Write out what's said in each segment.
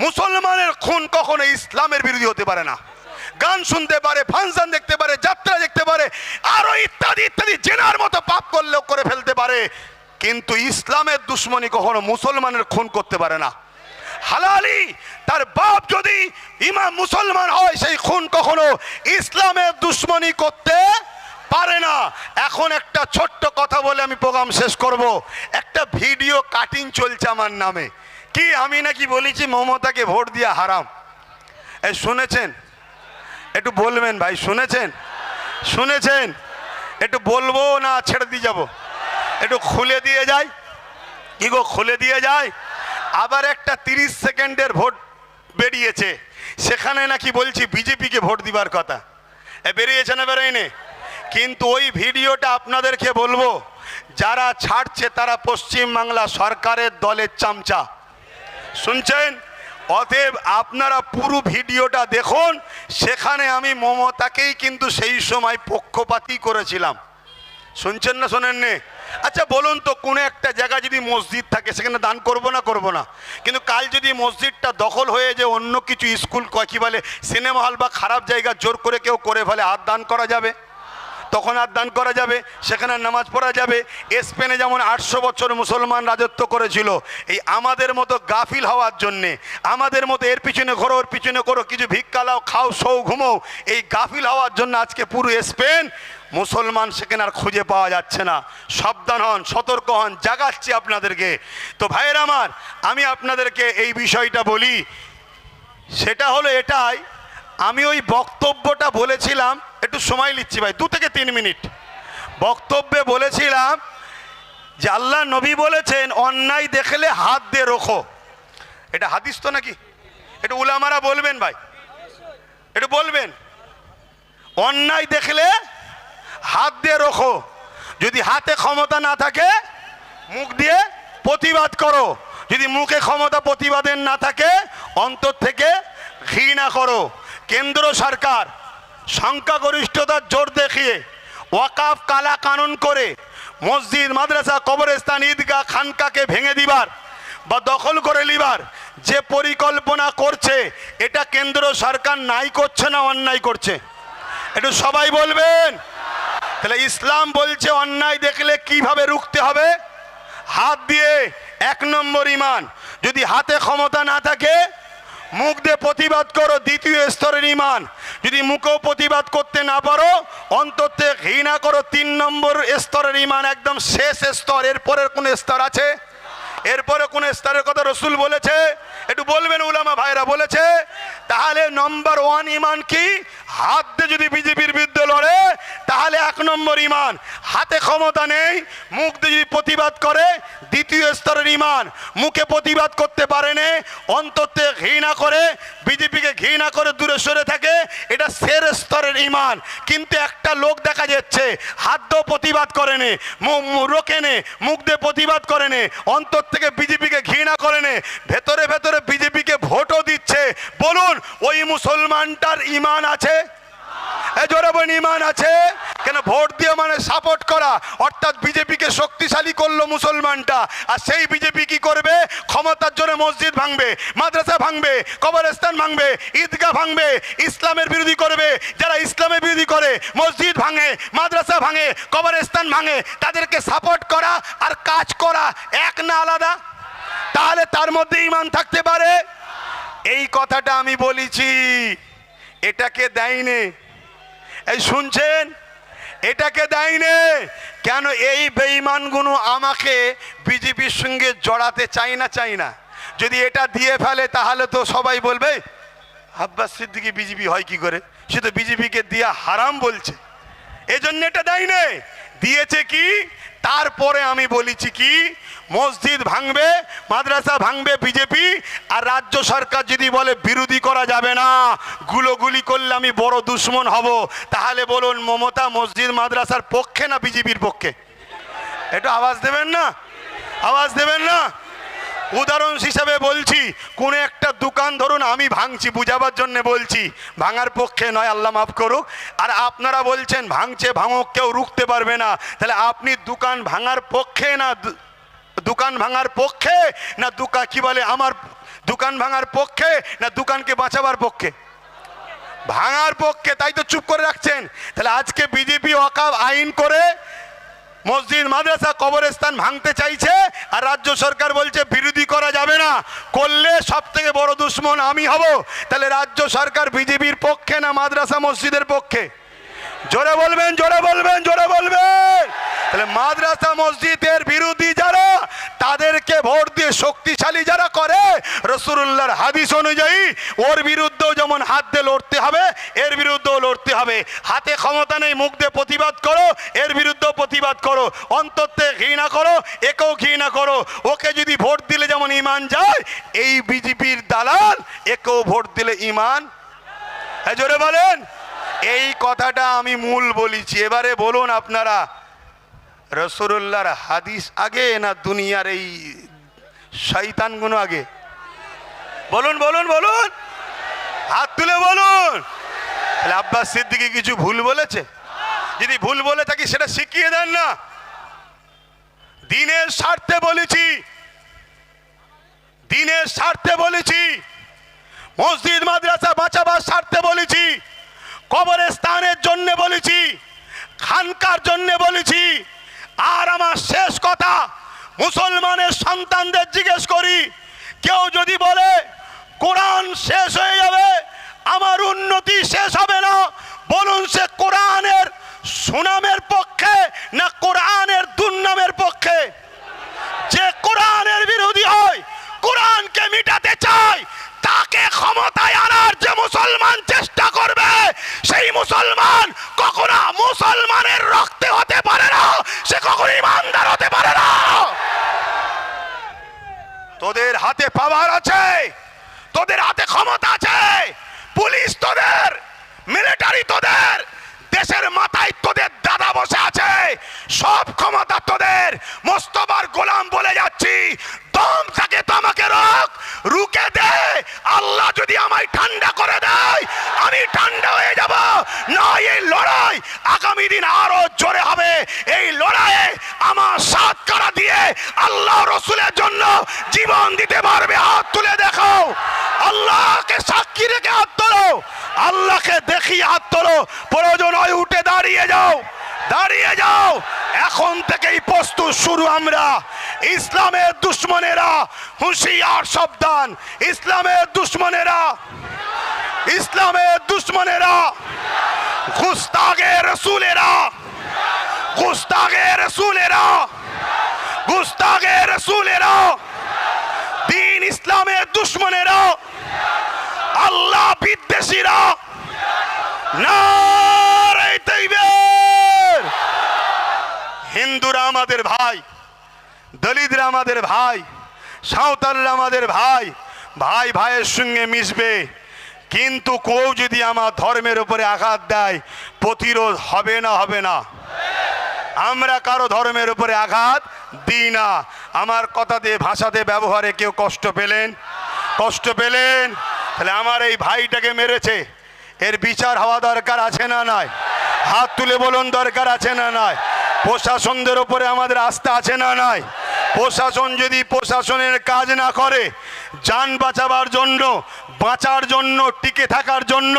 মুসলমানের খুন কখনো ইসলামের বিরোধী হতে পারে না। গান শুনতে পারে, ফাংশন দেখতে পারে, যাত্রা দেখতে পারে, আরও ইত্যাদি ইত্যাদি, জেনার মতো পাপ করলেও করে ফেলতে পারে। কিন্তু ইসলামের দুশ্মনী কখনো মুসলমানের খুন করতে পারে না। হালালি, তার বাপ যদি ইমাম মুসলমান হয়, সেই খুন কখনো ইসলামের দুশ্মনী করতে পারে না। এখন একটা ছোট্ট কথা বলে আমি প্রোগ্রাম শেষ করব। একটা ভিডিও কাটিং চলছে আমার নামে। কি আমি নাকি বলেছি মমতাকে ভোট দিয়া হারাম? এই শুনেছেন? একটু বলবেন ভাই, শুনেছেন? শুনেছেন? একটু বলব না ছেড়ে দিয়ে যাব? একটু খুলে দিয়ে যাই। কি গো, খুলে দিয়ে যায় আবার একটা তিরিশ সেকেন্ডের ভোট বেরিয়েছে। সেখানে নাকি বলছি বিজেপিকে ভোট দিবার কথা। এ, বেরিয়েছে না বেরোয়নি? কিন্তু ওই ভিডিওটা আপনাদেরকে বলব, যারা ছাড়ছে তারা পশ্চিমবাংলা সরকারের দলের চামচা। শুনছেন? অতএব আপনারা পুরো ভিডিওটা দেখুন, সেখানে আমি মমতাকেই কিন্তু সেই সময় পক্ষপাতই করেছিলাম। শুনছেন না শোনেননি? আচ্ছা বলুন তো, কোনো একটা জায়গায় যদি মসজিদ থাকে, সেখানে দান করব না করব না? কিন্তু কাল যদি মসজিদটা দখল হয়ে যে অন্য কিছু স্কুল, কি বলে, সিনেমা হল বা খারাপ জায়গা জোর করে কেউ করে ফেলে, আর দান করা যাবে? তখন আর দান করা যাবে, সেখানে নামাজ পড়া যাবে। স্পেনে যেমন আটশো বছর মুসলমান রাজত্ব করেছিল, এই আমাদের মতো গাফিল হওয়ার জন্যে, আমাদের মতো এর পিছনে ঘোরো, ওর পিছনে করো, কিছু ভিক্ষা লাও, খাও সৌ ঘুমো এই গাফিল হওয়ার জন্য আজকে পুরো স্পেন মুসলমান সেখানে আর খুঁজে পাওয়া যাচ্ছে না। সাবধান হন, সতর্ক হন, জাগাচ্ছি আপনাদেরকে। তো ভাইয়ের আমার, আমি আপনাদেরকে এই বিষয়টা বলি। সেটা হলো এটাই আমি ওই বক্তব্যটা বলেছিলাম, একটু সময় নিচ্ছি ভাই, দু থেকে তিন মিনিট। বক্তব্যে বলেছিলাম যে আল্লাহ নবী বলেছেন, অন্যায় দেখলে হাত দিয়ে রোখো। এটা হাদিস তো নাকি? এটা উলামারা বলবেন ভাই। একটু বলবেন। অন্যায় দেখলে হাত দিয়ে রোখো। যদি হাতে ক্ষমতা না থাকে, মুখ দিয়ে প্রতিবাদ করো। যদি মুখে ক্ষমতা প্রতিবাদের না থাকে, অন্তর থেকে ঘৃণা করো। কেন্দ্র সরকার সংখ্যাগরিষ্ঠতার জোর দেখিয়ে ওয়াকাফ কালা কানুন করে মসজিদ, মাদ্রাসা, কবরস্থান, ঈদগাহ, খানকাকে ভেঙে দিবার বা দখল করে লিবার যে পরিকল্পনা করছে, এটা কেন্দ্র সরকার নাই করছে না অন্যায় করছে? একটু সবাই বলবেন? তাহলে ইসলাম বলছে অন্যায় দেখলে কীভাবে রুখতে হবে? হাত দিয়ে এক নম্বর ইমান। যদি হাতে ক্ষমতা না থাকে মুখ দিয়ে প্রতিবাদ করো, দ্বিতীয় স্তরের ইমান যদি মুখেও প্রতিবাদ করতে না পারো অন্তত ঘৃণা করো, তিন নম্বর স্তরের ইমান একদম শেষ স্তর। এরপরের কোন স্তর আছে? এরপরে কোন স্তরের কথা রসুল বলেছে? একটু বলবেন, উলামা ভাইরা বলেছে? তাহলে নম্বর ওয়ান ইমান কি? হাত দিয়ে যদি বিজেপির বিরুদ্ধে লড়ে তাহলে এক নম্বর ইমান। হাতে ক্ষমতা নেই, মুখ যদি প্রতিবাদ করে, দ্বিতীয় স্তরের ইমান। মুখে প্রতিবাদ করতে পারে না অন্তত ঘৃণা করে, বিজেপিকে ঘৃণা করে দূরে সরে থাকে, এটা সের স্তরের ইমান। কিন্তু একটা লোক দেখা যাচ্ছে, হাত দিয়েও প্রতিবাদ করে নে রোকে নে, মুখ দিয়ে প্রতিবাদ করে নে, অন্তর থেকে বিজেপিকে ঘৃণা করে নে, ভেতরে ভেতরে বিজেপিকে ভোটও দিচ্ছে। বলুন, ওই মুসলমানটার ইমান আছে? জোরে বলুন, ইমান আছে? কেন ভোট দিয়ে মানে সাপোর্ট করা? অর্থাৎ বিজেপিকে শক্তিশালী করল মুসলমানটা। আর সেই বিজেপি কি করবে? ক্ষমতার জন্য মসজিদ ভাঙবে, মাদ্রাসা ভাঙবে, কবরস্থান ভাঙবে, ঈদগাহ ভাঙবে, ইসলামের বিরোধী করবে। যারা ইসলামের বিরোধী করে, মসজিদ ভাঙে, মাদ্রাসা ভাঙে, কবরস্থান ভাঙে, তাদেরকে সাপোর্ট করা আর কাজ করা এক না আলাদা? তাহলে তার মধ্যে ইমান থাকতে পারে? এই কথাটা আমি বলেছি। এটাকে দেয়নি। এই শুনছেন? এটাকে দেয়নি কেন এই বেঈমানগুলো আমাকে বিজেপির সঙ্গে জড়াতে চাই না চাই না? যদি এটা দিয়ে ফেলে, তাহলে তো সবাই বলবে, আব্বাস সিদ্দিকি বিজেপি হয় কি করে? সে তো বিজেপিকে দিয়ে হারাম বলছে। এজন্য এটা দেয়নি দিয়েছে কি? তারপরে আমি বলেছি কি? মসজিদ ভাঙবে, মাদ্রাসা ভাঙবে বিজেপি, আর রাজ্য সরকার যদি বলে বিরোধী করা যাবে না, গুলোগুলি করলে আমি বড় দুশ্মন হব। তাহলে বলুন, মমতা মসজিদ মাদ্রাসার পক্ষে না বিজেপির পক্ষে? একটু আওয়াজ দেবেন না? আওয়াজ দেবেন না? উদাহরণ হিসাবে বলছি, কোন একটা দোকান ধরুন, আমি ভাঙছি, বুঝাবার জন্য বলছি, ভাঙার পক্ষে নয়, আল্লাহ মাফ করুক। আর আপনারা বলছেন, ভাঙছে, ভাঙুক, কেউ রুখতে পারবে না। তাহলে আপনি দোকান ভাঙার পক্ষে না দোকান ভাঙার পক্ষে না দোকান কি বলে আমার দোকান ভাঙার পক্ষে না দোকানকে বাঁচাবার পক্ষে? ভাঙার পক্ষে, তাই তো চুপ করে রাখছেন। তাহলে আজকে বিজেপি অকাব আইন করে মসজিদ, মাদ্রাসা, কবরস্থান ভাঙতে চাইছে আর রাজ্য সরকার বলছে বিরোধী করা যাবে না। করলে সব থেকে বড় দুশ্মন আমি হব। তাহলে রাজ্য সরকার বিজেপির পক্ষে না মাদ্রাসা মসজিদের পক্ষে? জোরে বলবেন জোরে বলবেন জোরে বলবেন। তাহলে মাদ্রাসা মসজিদের বিরোধী যারা তাদেরকে ভোট দিয়ে শক্তিশালী যারা করে রসুল্লাহর হাদিস অনুযায়ী ওর বিরুদ্ধেও যেমন হাত দিয়ে লড়তে হবে, এর বিরুদ্ধেও লড়তে হবে। হাতে ক্ষমতা নেই, মুখ দিয়ে প্রতিবাদ করো, এর বিরুদ্ধেও প্রতিবাদ করো। অন্তর্তে ঘৃণা করো, একেও ঘৃণা করো। ওকে যদি ভোট দিলে যেমন ইমান যায়, এই বিজেপির দালাল, একেও ভোট দিলে ইমান হ্যাঁ জোরে বলেন। এই কথাটা আমি মূল বলেছি। এবারে বলুন আপনারা রসুল্লাহর হাদিস আগে না দুনিয়ার এই শৈতানগুলো আগে? বলুন বলুন বলুন। হাত তুলে বলুন। তাহলে আব্বাস সিদ্দিকি কিছু ভুল বলেছে? যদি ভুল বলে থাকি, সেটা শিখিয়ে দেন না। দিনের স্বার্থে বলেছি। দিনের স্বার্থে বলেছি। মসজিদ, মাদ্রাসা বাঁচাবার স্বার্থে বলেছি। কবরের স্থানের জন্য বলেছি। খানকার জন্য বলেছি। আর আমার শেষ কথা, মুসলমানের সন্তানদের জিজ্ঞেস করি, কেউ যদি বলে, কোরআন শেষ হয়ে যাবে, আমার উন্নতি শেষ হবে না, বলুন সে কোরআনের সুনামের পক্ষে না কোরআনের দুর্নামের পক্ষে যে কোরআনের বিরোধী হয় কোরআনকে মিটাতে চায় তাকে ক্ষমতায় আনার যে মুসলমান চেষ্টা করবে সেই মুসলমান কখনো মুসলমানের রক্তে হতে পারে না সে কখনো ইমানদার হতে পারে না। তোদের হাতে পাওয়ার আছে, তোদের হাতে ক্ষমতা আছে। পুলিশ তোদের মিলিটারি তোদের, দেশের মাথায় তোদের দাদা বসে আছে। সব ক্ষমতা তোদের। মোস্তবার গোলাম বলে যাচ্ছি দম থাকে তো আমাকে রোক রুকে দে আল্লাহ যদি আমায় ঠান্ডা করে দেয় আমি ঠান্ডা হয়ে যাব না এই লড়াই আগামী দিন আরও জোরে হবে। এই লড়াইয়ে আমার সাত কারা দিয়ে আল্লাহ রসুলের জন্য জীবন দিতে পারবে। হাত তুলে দেখো আল্লাহকে সাক্ষী রেখে হাত তোলো। আল্লাহকে দেখি হাত তোলো। প্রয়োজন হয় উঠে দাঁড়িয়ে যাও। দাঁড়িয়ে যাও। এখন থেকেই প্রস্তুত শুরু আমরা। ইসলামের দুশ্মনেরা হুঁশিয়ার সাবধান। ইসলামের দুশ্মনেরা। ইসলামের দুশ্মনেরা গুস্তাগে রসুলেরা গুস্তাগে রসুলেরা গুস্তাগে রসুলেরা, দিন ইসলামের দুশ্মনেরা, আল্লাহ বিদ্বেষীরা হিন্দুরা আমাদের ভাই, দলিতরা আমাদের ভাই, সাঁওতালরা আমাদের ভাই ভাই ভাইয়ের সঙ্গে মিশবে। কিন্তু কেউ যদি আমার ধর্মের উপরে আঘাত দেয়, প্রতিরোধ হবে না হবে না। আমরা কারও ধর্মের উপরে আঘাত দিই না। আমার কথাতে, ভাষাতে ব্যবহারে কেউ কষ্ট পেলেন? কষ্ট পেলেন? তাহলে আমার এই ভাইটাকে মেরেছে। এর বিচার হওয়া দরকার আছে না নয় হাত তুলে বলুন, দরকার আছে না নয় প্রশাসনদের ওপরে আমাদের আস্থা আছে না নয় প্রশাসন যদি প্রশাসনের কাজ না করে, যান বাঁচাবার জন্য, বাঁচার জন্য, টিকে থাকার জন্য,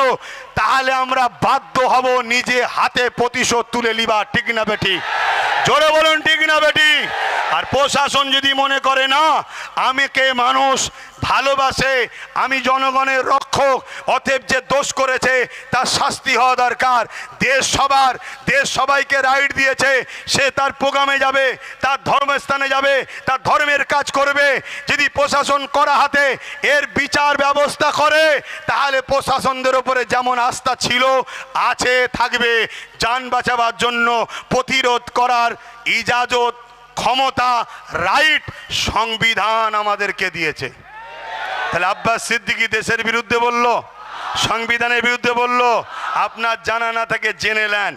তাহলে আমরা বাধ্য হব নিজে হাতে প্রতিশোধ তুলে লিবা ঠিক না বেটি জোরে বলুন, ঠিক না বেটি আর প্রশাসন যদি মনে করে, না আমাকে মানুষ ভালোবাসে, আমি জনগণের রক্ষক, অতএব যে দোষ করেছে, তার শাস্তি হওয়া দরকার। দেশ সবার, দেশ সবাইকে রাইট দিয়েছে, সে তার প্রোগ্রামে যাবে, তার ধর্মস্থানে যাবে, তার ধর্মের কাজ করবে। যদি প্রশাসন করা হাতে এর বিচার ব্যবস্থা করে, তাহলে প্রশাসনদের উপরে যেমন আস্থা ছিল, আছে, থাকবে। যান বাঁচাবার জন্য প্রতিরোধ করার ইজাজত, ক্ষমতা, রাইট, সংবিধান আমাদেরকে দিয়েছে। তাহলে আব্বাস সিদ্দিকি দেশের বিরুদ্ধে বলল, সংবিধানের বিরুদ্ধে বলল, আপনার জানা না থাকে জেনে নেন।